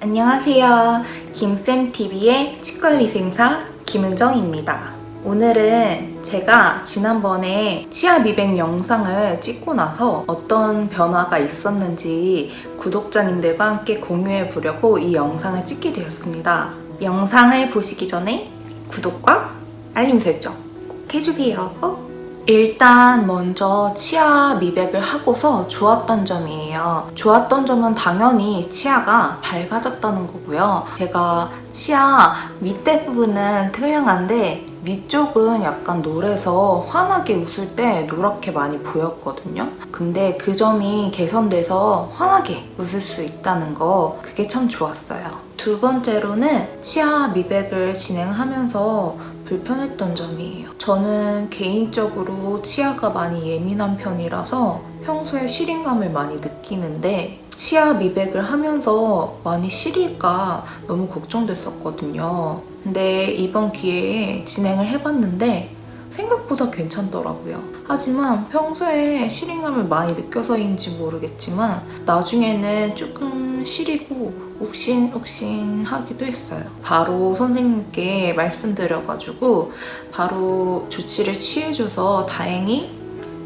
안녕하세요. 김쌤TV의 치과위생사 김은정입니다. 오늘은 제가 지난번에 치아 미백 영상을 찍고 나서 어떤 변화가 있었는지 구독자님들과 함께 공유해 보려고 이 영상을 찍게 되었습니다. 영상을 보시기 전에 구독과 알림 설정 꼭 해주세요. 일단 먼저 치아 미백을 하고서 좋았던 점이에요. 좋았던 점은 당연히 치아가 밝아졌다는 거고요. 제가 치아 밑에 부분은 투명한데 위쪽은 약간 노래서 환하게 웃을 때 노랗게 많이 보였거든요. 근데 그 점이 개선돼서 환하게 웃을 수 있다는 거 그게 참 좋았어요. 두 번째로는 치아 미백을 진행하면서 불편했던 점이에요. 저는 개인적으로 치아가 많이 예민한 편이라서 평소에 시린감을 많이 느끼는데 치아 미백을 하면서 많이 시릴까 너무 걱정됐었거든요. 근데 이번 기회에 진행을 해봤는데 생각보다 괜찮더라고요. 하지만 평소에 시린감을 많이 느껴서인지 모르겠지만 나중에는 조금 시리고 욱신욱신하기도 했어요. 바로 선생님께 말씀드려가지고 바로 조치를 취해줘서 다행히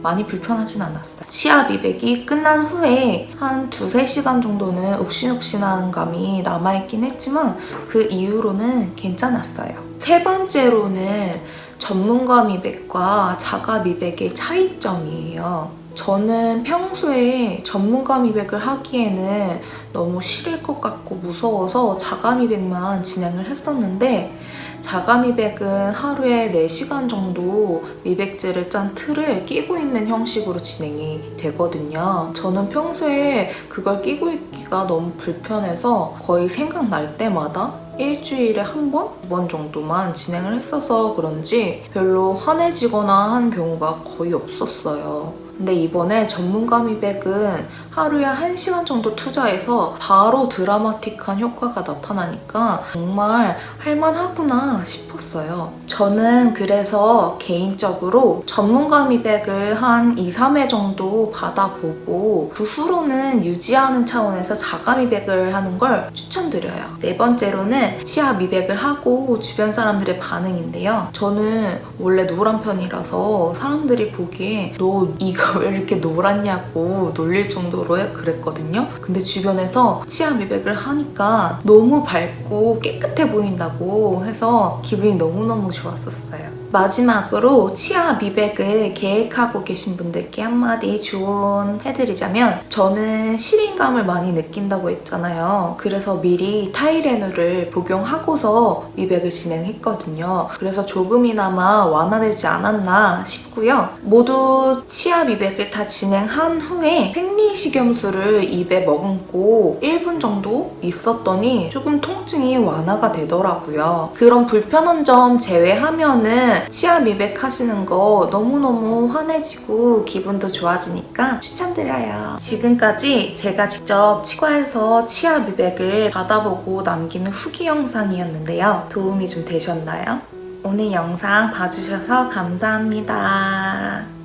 많이 불편하진 않았어요. 치아 미백이 끝난 후에 한 두세 시간 정도는 욱신욱신한 감이 남아있긴 했지만 그 이후로는 괜찮았어요. 세 번째로는 전문가 미백과 자가 미백의 차이점이에요. 저는 평소에 전문가 미백을 하기에는 너무 싫을 것 같고 무서워서 자가 미백만 진행을 했었는데 자가 미백은 하루에 4시간 정도 미백제를 짠 틀을 끼고 있는 형식으로 진행이 되거든요. 저는 평소에 그걸 끼고 있기가 너무 불편해서 거의 생각날 때마다 일주일에 한 번, 두 번 정도만 진행을 했어서 그런지 별로 환해지거나 한 경우가 거의 없었어요. 근데 이번에 전문가 미백은 하루에 1시간 정도 투자해서 바로 드라마틱한 효과가 나타나니까 정말 할만하구나 싶었어요. 저는 그래서 개인적으로 전문가 미백을 한 2, 3회 정도 받아보고 그 후로는 유지하는 차원에서 자가 미백을 하는 걸 추천드려요. 네 번째로는 치아 미백을 하고 주변 사람들의 반응인데요. 저는 원래 노란 편이라서 사람들이 보기에 너 이가 왜 이렇게 노랗냐고 놀릴 정도로 그랬거든요. 근데 주변에서 치아 미백을 하니까 너무 밝고 깨끗해 보인다고 해서 기분이 너무너무 좋았었어요. 마지막으로 치아 미백을 계획하고 계신 분들께 한마디 조언 해드리자면 저는 시린감을 많이 느낀다고 했잖아요. 그래서 미리 타이레놀을 복용하고서 미백을 진행했거든요. 그래서 조금이나마 완화되지 않았나 싶고요. 모두 치아 미백을 다 진행한 후에 생리식 염수를 입에 머금고 1분 정도 있었더니 조금 통증이 완화가 되더라고요. 그런 불편한 점 제외하면은 치아 미백 하시는 거 너무너무 환해지고 기분도 좋아지니까 추천드려요. 지금까지 제가 직접 치과에서 치아 미백을 받아보고 남기는 후기 영상이었는데요. 도움이 좀 되셨나요? 오늘 영상 봐주셔서 감사합니다.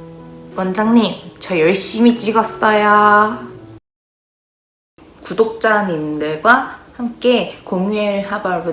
원장님, 저 열심히 찍었어요. 구독자님들과 함께 공유를 하바르